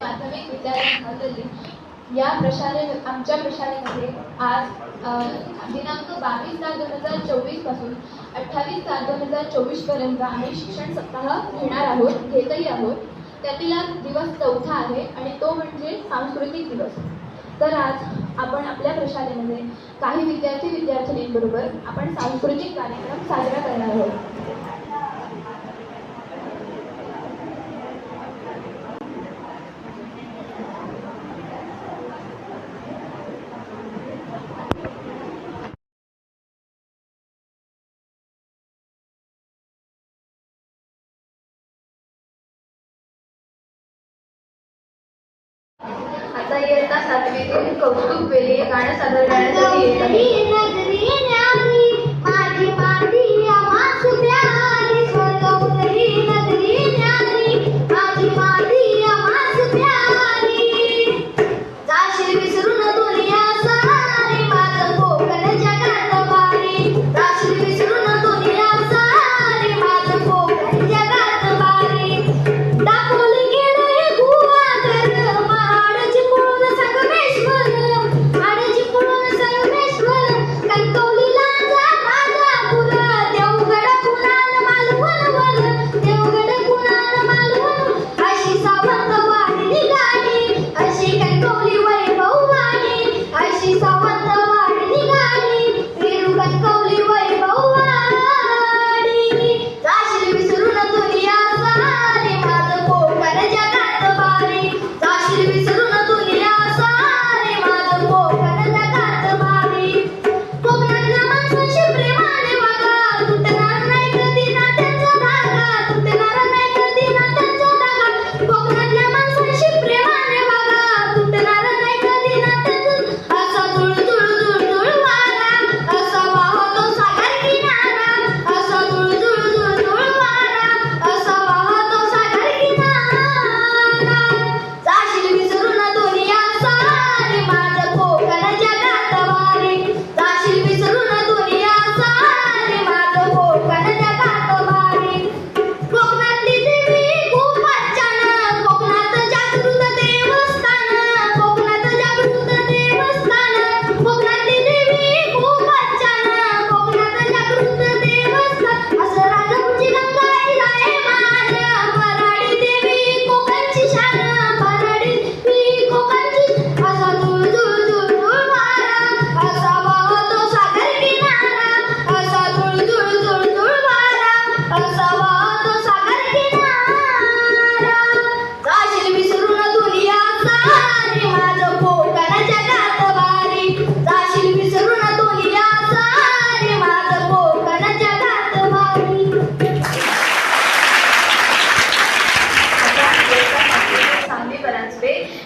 प्राथमिक विद्यालय या प्रशाले आमच्या प्रशालेमध्ये आज दिनांक बावीस सात दोन हजार चोवीसपासून अठ्ठावीस सात दोन हजार चोवीसपर्यंत आम्ही शिक्षण सप्ताह घेणार आहोत घेतही आहोत. त्यातील आज दिवस चौथा आहे आणि तो म्हणजे सांस्कृतिक दिवस. तर आज आपण आपल्या प्रशालेमध्ये काही विद्यार्थी विद्यार्थिनींबरोबर आपण सांस्कृतिक कार्यक्रम साजरा करणार आहोत. आता इयत्ता सातवीतील कौतुक वेली हे गाणं सादर करण्यासाठी येत आहे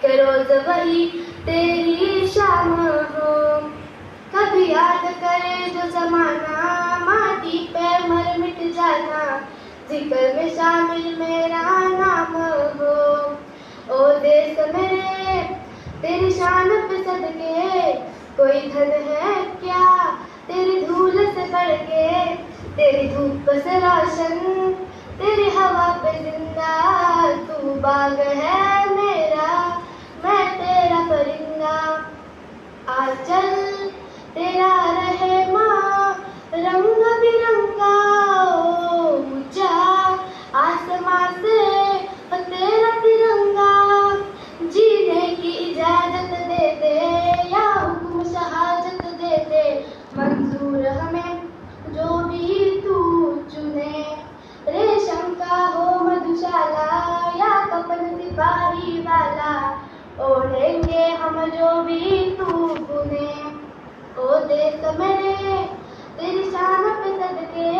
एक रोज वही तेरी शाम हो। कभी याद करे जो जमाना, माटी पे मर मिट जाना, ज़िक्र में शामिल मेरा नाम हो। ओ देश मेरे, तेरी शान पे सदके, कोई धन है क्या? तेरी धूल से बढ़ के तेरी धूप से रोशन, तेरी हवा पे ज़िंदा, तू बाग है तेरा परिंदा चल तेरा रहे माँ, रंग बिरंगा ऊँचा आसमां से तेरा तिरंगा, जीने की इजाज़त दे दे या हुक्म शहादत दे दे मंजूर हमें जो भी तू चुने, रेशम का हो मधुशाला या कपन सिपाही ओढ़ेंगे हम जो भी तू बुने ओ देश तो मेरे तेरी शान पे सदके।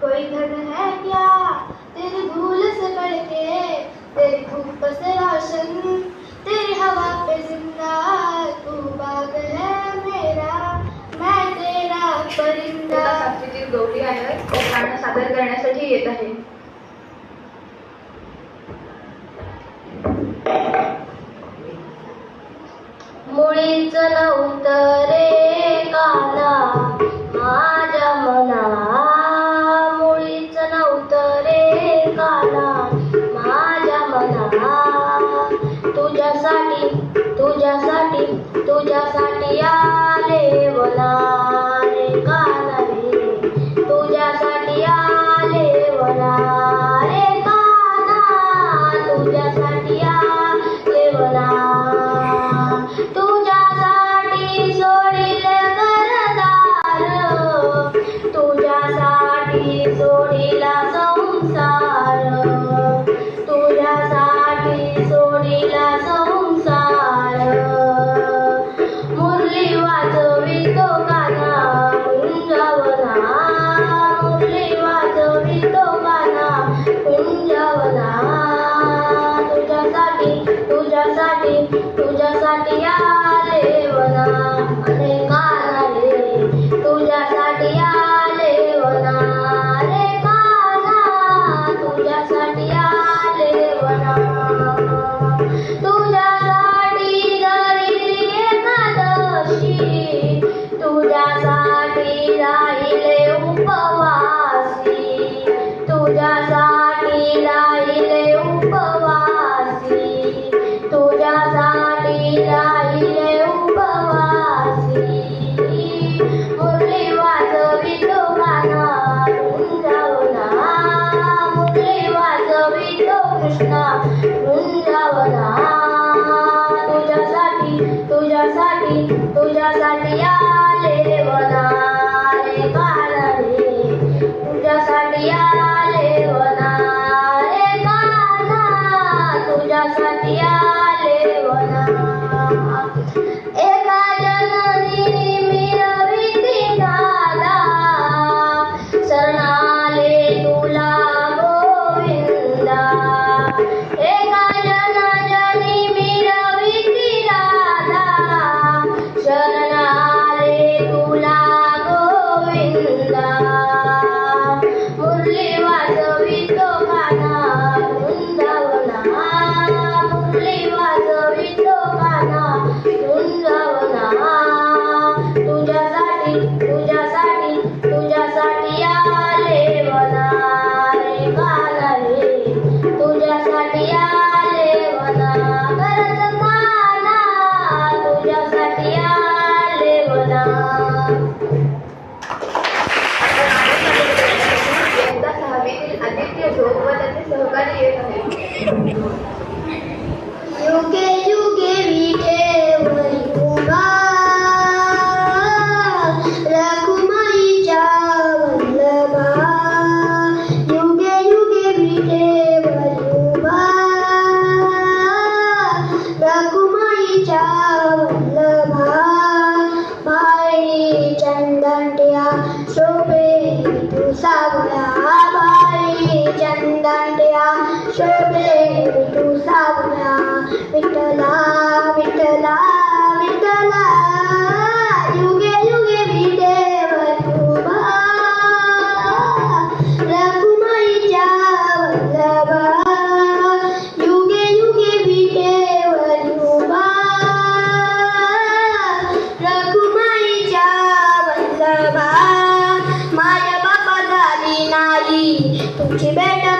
कोई घर है क्या तेरी धूल से बढ़ के तेरी धूप से रोशन, तेरी हवा पे ज़िंदा। तू बाग है मेरा, मैं तेरा परिंदा। सांस्कृतिक गौरी आयर सादर करण्यासाठी तो आहे। गगन उतरे глазах я विठला विठला विठला युगे युगे विदेव तुमा रघुमाईच्या वल्लभा. युगे युगे विदेव तुमा रघुमाईच्या तुमची बेटा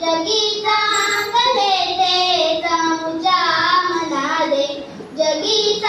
दे जगी चांगले तेच मना मनाले। जगी